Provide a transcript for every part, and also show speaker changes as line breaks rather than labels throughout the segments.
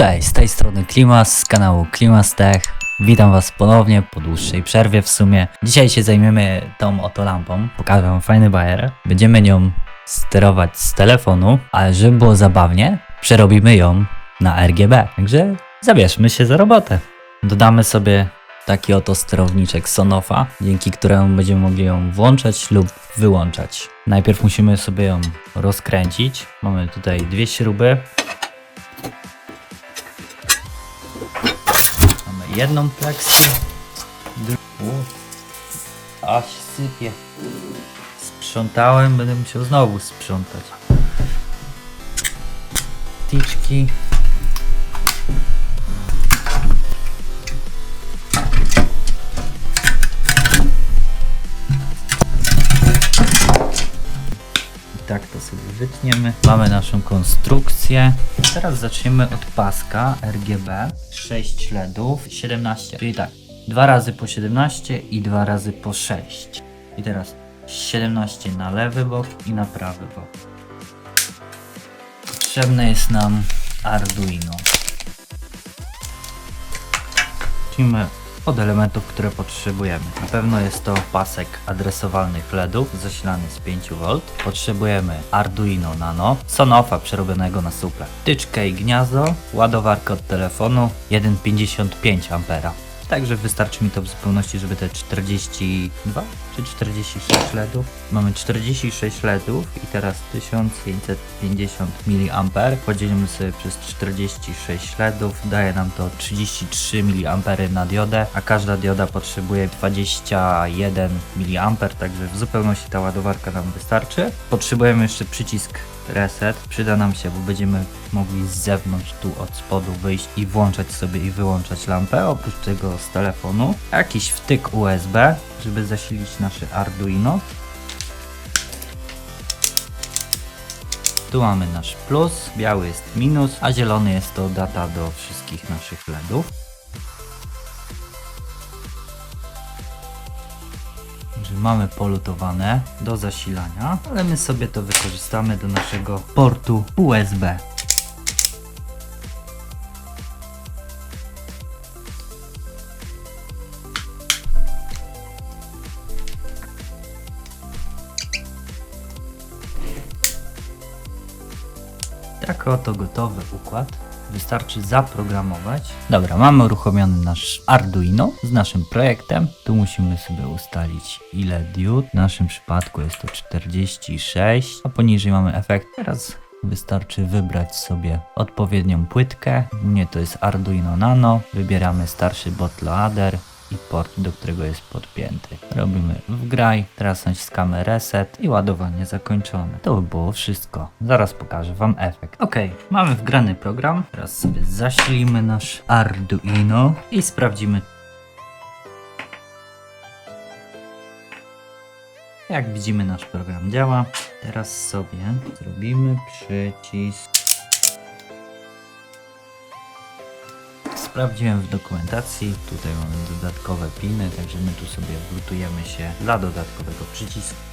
Cześć, z tej strony Klimas z kanału Klimas Tech. Witam Was ponownie po dłuższej przerwie w sumie. Dzisiaj się zajmiemy tą oto lampą. Pokażę Wam fajny bajer. Będziemy nią sterować z telefonu, ale żeby było zabawnie, przerobimy ją na RGB. Także zabierzmy się za robotę. Dodamy sobie taki oto sterowniczek Sonofa, dzięki któremu będziemy mogli ją włączać lub wyłączać. Najpierw musimy sobie ją rozkręcić. Mamy tutaj dwie śruby, jedną pleksję. drugą. Aś sypie. Sprzątałem, będę musiał znowu sprzątać. Ticzki. Tak to sobie wytniemy. Mamy naszą konstrukcję. Teraz zaczniemy od paska RGB. 6 LEDów, 17. Czyli tak, dwa razy po 17 i dwa razy po 6. I teraz 17 na lewy bok i na prawy bok. Potrzebne jest nam Arduino. Zacznijmy od elementów, które potrzebujemy. Na pewno jest to pasek adresowalnych LEDów zasilany z 5V. Potrzebujemy Arduino Nano, Sonofa przerobionego na suple, tyczkę i gniazdo, ładowarkę od telefonu 1,55 A. Także wystarczy mi to w zupełności, żeby te 42 czy 46 LEDów. Mamy 46 LEDów i teraz 1550 mA. Podzielimy sobie przez 46 LEDów. Daje nam to 33 mA na diodę, a każda dioda potrzebuje 21 mA, także w zupełności ta ładowarka nam wystarczy. Potrzebujemy jeszcze przycisk reset. Przyda nam się, bo będziemy mogli z zewnątrz tu od spodu wyjść i włączać sobie i wyłączać lampę. Oprócz tego z telefonu. Jakiś wtyk USB, żeby zasilić nasze Arduino. Tu mamy nasz plus, biały jest minus, a zielony jest to data do wszystkich naszych LEDów. Mamy polutowane do zasilania, ale my sobie to wykorzystamy do naszego portu USB. Tak oto gotowy układ. Wystarczy zaprogramować. Dobra, mamy uruchomiony nasz Arduino z naszym projektem. Tu musimy sobie ustalić ile diod. W naszym przypadku jest to 46, a poniżej mamy efekt. Teraz wystarczy wybrać sobie odpowiednią płytkę. U mnie to jest Arduino Nano. Wybieramy starszy bootloader i port, do którego jest podpięty. Robimy wgraj, teraz naciskamy reset i ładowanie zakończone. To by było wszystko. Zaraz pokażę Wam efekt. Ok, mamy wgrany program. Teraz sobie zasilimy nasz Arduino i sprawdzimy. Jak widzimy nasz program działa. Teraz sobie zrobimy przycisk Sprawdziłem w dokumentacji, tutaj mamy dodatkowe piny, także my tu sobie wlutujemy się dla dodatkowego przycisku.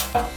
Thank you.